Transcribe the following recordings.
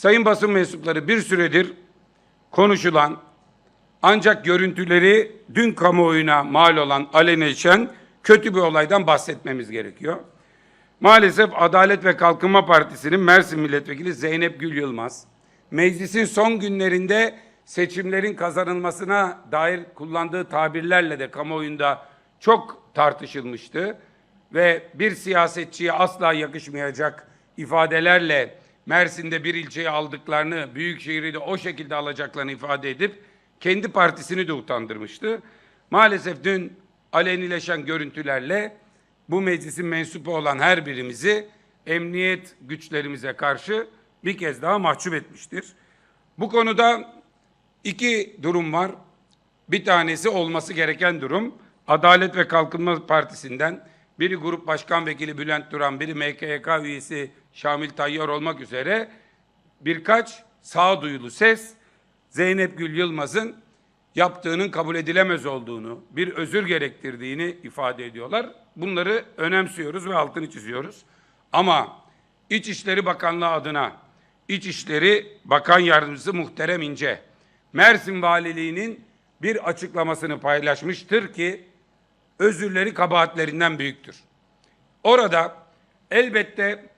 Sayın basın mensupları bir süredir konuşulan ancak görüntüleri dün kamuoyuna mal olan alenileşen kötü bir olaydan bahsetmemiz gerekiyor. Maalesef Adalet ve Kalkınma Partisi'nin Mersin Milletvekili Zeynep Gül Yılmaz, meclisin son günlerinde seçimlerin kazanılmasına dair kullandığı tabirlerle de kamuoyunda çok tartışılmıştı ve bir siyasetçiye asla yakışmayacak ifadelerle Mersin'de bir ilçeyi aldıklarını, Büyükşehir'i de o şekilde alacaklarını ifade edip kendi partisini de utandırmıştı. Maalesef dün alenileşen görüntülerle bu meclisin mensubu olan her birimizi emniyet güçlerimize karşı bir kez daha mahcup etmiştir. Bu konuda iki durum var. Bir tanesi olması gereken durum. Adalet ve Kalkınma Partisi'nden biri Grup Başkan Vekili Bülent Duran, biri MKYK üyesi Şamil Tayyar olmak üzere birkaç sağduyulu ses Zeynep Gül Yılmaz'ın yaptığının kabul edilemez olduğunu, bir özür gerektirdiğini ifade ediyorlar. Bunları önemsiyoruz ve altını çiziyoruz. Ama İçişleri Bakanlığı adına İçişleri Bakan Yardımcısı Muhterem İnce, Mersin Valiliği'nin bir açıklamasını paylaşmıştır ki özürleri kabahatlerinden büyüktür. Orada elbette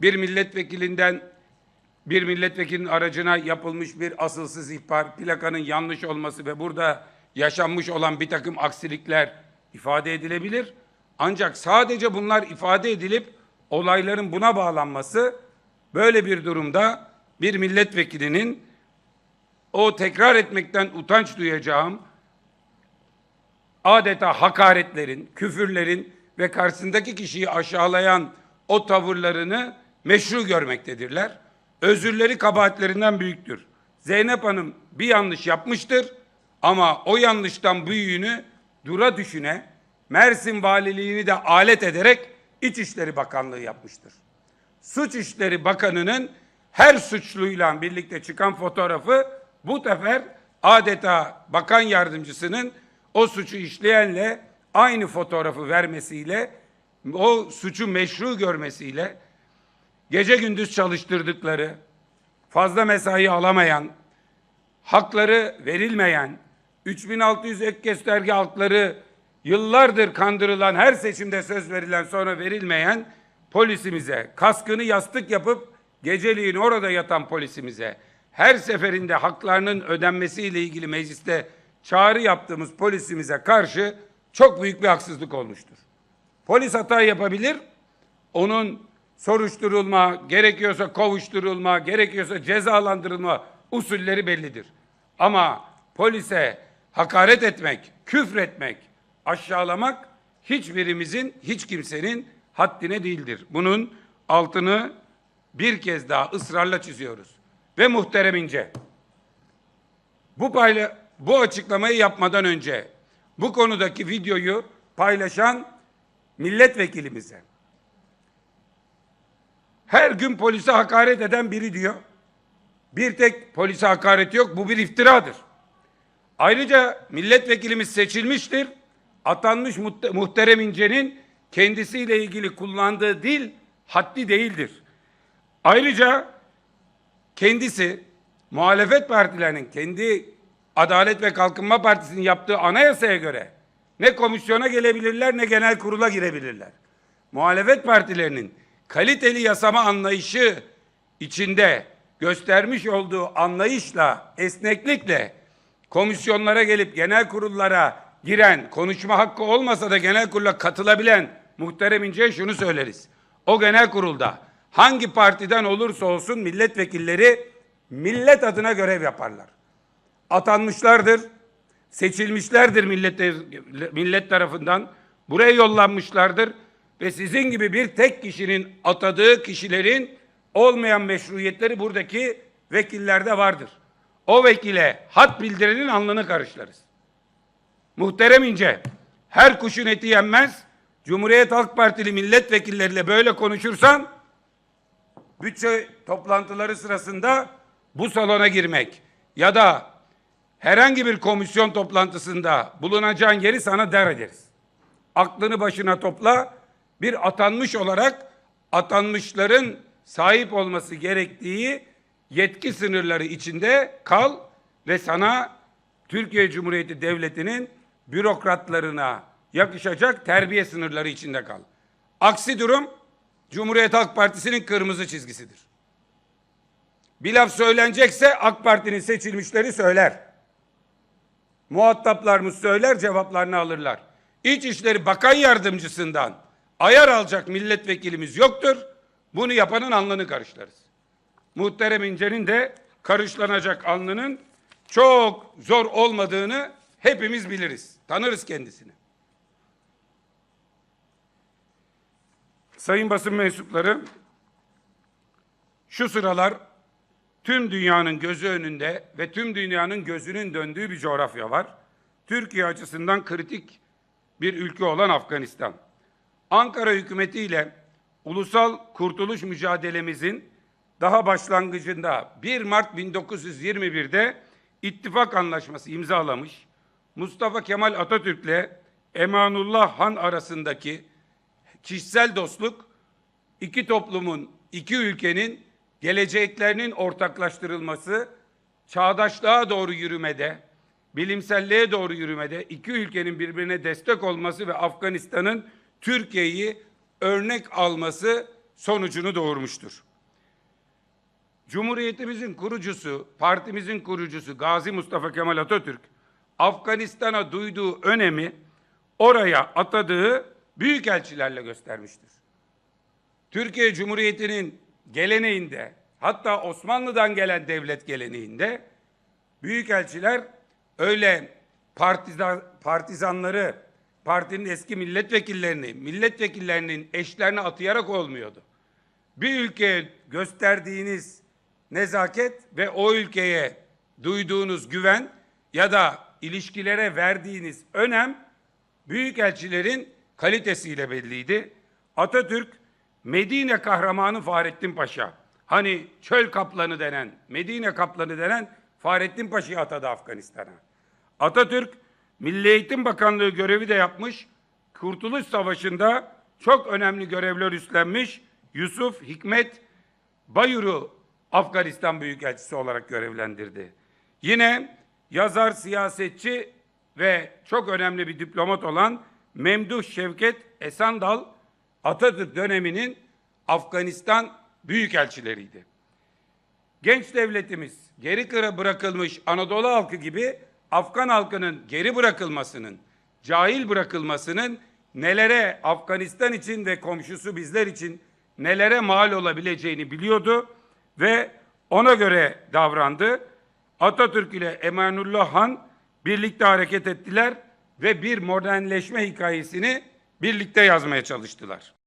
bir milletvekilinden bir milletvekilinin aracına yapılmış bir asılsız ihbar, plakanın yanlış olması ve burada yaşanmış olan bir takım aksilikler ifade edilebilir. Ancak sadece bunlar ifade edilip olayların buna bağlanması böyle bir durumda bir milletvekilinin o tekrar etmekten utanç duyacağım adeta hakaretlerin, küfürlerin ve karşısındaki kişiyi aşağılayan o tavırlarını meşru görmektedirler. Özürleri kabahatlerinden büyüktür. Zeynep Hanım bir yanlış yapmıştır ama o yanlıştan büyüğünü dura düşüne Mersin Valiliğini de alet ederek İçişleri Bakanlığı yapmıştır. Suç İşleri Bakanı'nın her suçluyla birlikte çıkan fotoğrafı bu sefer adeta bakan yardımcısının o suçu işleyenle aynı fotoğrafı vermesiyle o suçu meşru görmesiyle gece gündüz çalıştırdıkları, fazla mesai alamayan, hakları verilmeyen, 3600 ek gösterge hakları yıllardır kandırılan, her seçimde söz verilen sonra verilmeyen polisimize, kaskını yastık yapıp geceliğin orada yatan polisimize, her seferinde haklarının ödenmesiyle ilgili mecliste çağrı yaptığımız polisimize karşı çok büyük bir haksızlık olmuştur. Polis hata yapabilir, onun soruşturulma, gerekiyorsa kovuşturulma, gerekiyorsa cezalandırılma usulleri bellidir. Ama polise hakaret etmek, küfretmek, aşağılamak hiçbirimizin, hiç kimsenin haddine değildir. Bunun altını bir kez daha ısrarla çiziyoruz. Ve muhterem İnce, bu payla bu açıklamayı yapmadan önce bu konudaki videoyu paylaşan milletvekilimize her gün polise hakaret eden biri diyor. Bir tek polise hakaret yok. Bu bir iftiradır. Ayrıca milletvekilimiz seçilmiştir. Atanmış muhte- muhterem İnce'nin kendisiyle ilgili kullandığı dil haddi değildir. Ayrıca kendisi muhalefet partilerinin kendi Adalet ve Kalkınma Partisi'nin yaptığı anayasaya göre ne komisyona gelebilirler ne genel kurula girebilirler. Muhalefet partilerinin kaliteli yasama anlayışı içinde göstermiş olduğu anlayışla, esneklikle komisyonlara gelip genel kurullara giren, konuşma hakkı olmasa da genel kurula katılabilen muhterem İnce'ye şunu söyleriz. O genel kurulda hangi partiden olursa olsun milletvekilleri millet adına görev yaparlar. Atanmışlardır, seçilmişlerdir millet, millet tarafından, buraya yollanmışlardır ve sizin gibi bir tek kişinin atadığı kişilerin olmayan meşruiyetleri buradaki vekillerde vardır. O vekile hat bildirenin alnını karışlarız. Muhterem İnce, her kuşun eti yenmez. Cumhuriyet Halk Partili milletvekilleriyle böyle konuşursan, bütçe toplantıları sırasında bu salona girmek ya da herhangi bir komisyon toplantısında bulunacağın yeri sana der ederiz. Aklını başına topla, bir atanmış olarak atanmışların sahip olması gerektiği yetki sınırları içinde kal ve sana Türkiye Cumhuriyeti Devleti'nin bürokratlarına yakışacak terbiye sınırları içinde kal. Aksi durum Cumhuriyet Halk Partisi'nin kırmızı çizgisidir. Bir laf söylenecekse AK Parti'nin seçilmişleri söyler. Muhataplarımız söyler, cevaplarını alırlar. İçişleri Bakan Yardımcısından ayar alacak milletvekilimiz yoktur. Bunu yapanın alnını karışlarız. Muhterem İnce'nin de karışlanacak alnının çok zor olmadığını hepimiz biliriz. Tanırız kendisini. Sayın basın mensupları, şu sıralar tüm dünyanın gözü önünde ve tüm dünyanın gözünün döndüğü bir coğrafya var. Türkiye açısından kritik bir ülke olan Afganistan. Ankara hükümetiyle ulusal kurtuluş mücadelemizin daha başlangıcında 1 Mart 1921'de ittifak anlaşması imzalamış. Mustafa Kemal Atatürk'le Emanullah Han arasındaki kişisel dostluk iki toplumun, iki ülkenin geleceklerinin ortaklaştırılması, çağdaşlığa doğru yürümede, bilimselliğe doğru yürümede iki ülkenin birbirine destek olması ve Afganistan'ın Türkiye'yi örnek alması sonucunu doğurmuştur. Cumhuriyetimizin kurucusu, partimizin kurucusu Gazi Mustafa Kemal Atatürk, Afganistan'a duyduğu önemi oraya atadığı büyükelçilerle göstermiştir. Türkiye Cumhuriyeti'nin geleneğinde, hatta Osmanlı'dan gelen devlet geleneğinde büyükelçiler öyle partizan, partizanları, partinin eski milletvekillerini, milletvekillerinin eşlerini atayarak olmuyordu. Bir ülkeye gösterdiğiniz nezaket ve o ülkeye duyduğunuz güven ya da ilişkilere verdiğiniz önem büyükelçilerin kalitesiyle belliydi. Atatürk Medine kahramanı Fahrettin Paşa. Hani çöl kaplanı denen, Medine kaplanı denen Fahrettin Paşa'yı atadı Afganistan'a. Atatürk Milli Eğitim Bakanlığı görevi de yapmış. Kurtuluş Savaşı'nda çok önemli görevler üstlenmiş. Yusuf Hikmet Bayur'u Afganistan Büyükelçisi olarak görevlendirdi. Yine yazar, siyasetçi ve çok önemli bir diplomat olan Memduh Şevket Esandal Atatürk döneminin Afganistan büyükelçileriydi. Genç devletimiz geri kıra bırakılmış Anadolu halkı gibi Afgan halkının geri bırakılmasının, cahil bırakılmasının nelere Afganistan için ve komşusu bizler için nelere mal olabileceğini biliyordu ve ona göre davrandı. Atatürk ile Emanullah Han birlikte hareket ettiler ve bir modernleşme hikayesini birlikte yazmaya çalıştılar.